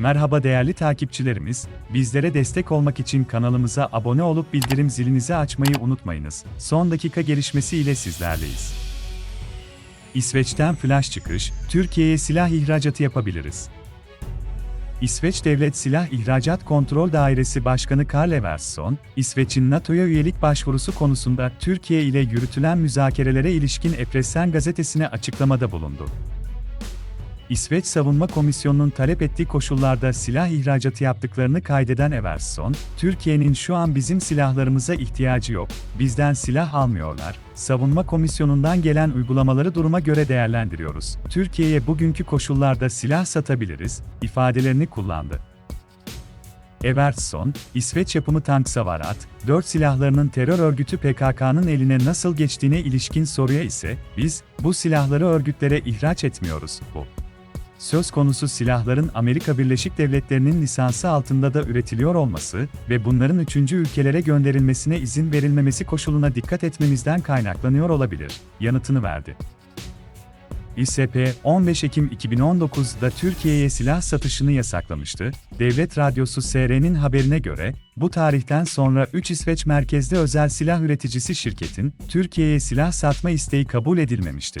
Merhaba değerli takipçilerimiz, bizlere destek olmak için kanalımıza abone olup bildirim zilinizi açmayı unutmayınız. Son dakika gelişmesi ile sizlerleyiz. İsveç'ten flash çıkış, Türkiye'ye silah ihracatı yapabiliriz. İsveç Devlet Silah İhracat Kontrol Dairesi Başkanı Karl Eversson, İsveç'in NATO'ya üyelik başvurusu konusunda Türkiye ile yürütülen müzakerelere ilişkin Epressen gazetesine açıklamada bulundu. İsveç Savunma Komisyonu'nun talep ettiği koşullarda silah ihracatı yaptıklarını kaydeden Eversson, Türkiye'nin şu an bizim silahlarımıza ihtiyacı yok, bizden silah almıyorlar, Savunma Komisyonu'ndan gelen uygulamaları duruma göre değerlendiriyoruz. Türkiye'ye bugünkü koşullarda silah satabiliriz, ifadelerini kullandı. Evertson, İsveç yapımı tank Savarat, 4 silahlarının terör örgütü PKK'nın eline nasıl geçtiğine ilişkin soruya ise, biz, bu silahları örgütlere ihraç etmiyoruz, bu. Söz konusu silahların Amerika Birleşik Devletleri'nin lisansı altında da üretiliyor olması ve bunların üçüncü ülkelere gönderilmesine izin verilmemesi koşuluna dikkat etmemizden kaynaklanıyor olabilir, yanıtını verdi. İSP, 15 Ekim 2019'da Türkiye'ye silah satışını yasaklamıştı. Devlet Radyosu SR'nin haberine göre, bu tarihten sonra 3 İsveç merkezli özel silah üreticisi şirketin Türkiye'ye silah satma isteği kabul edilmemişti.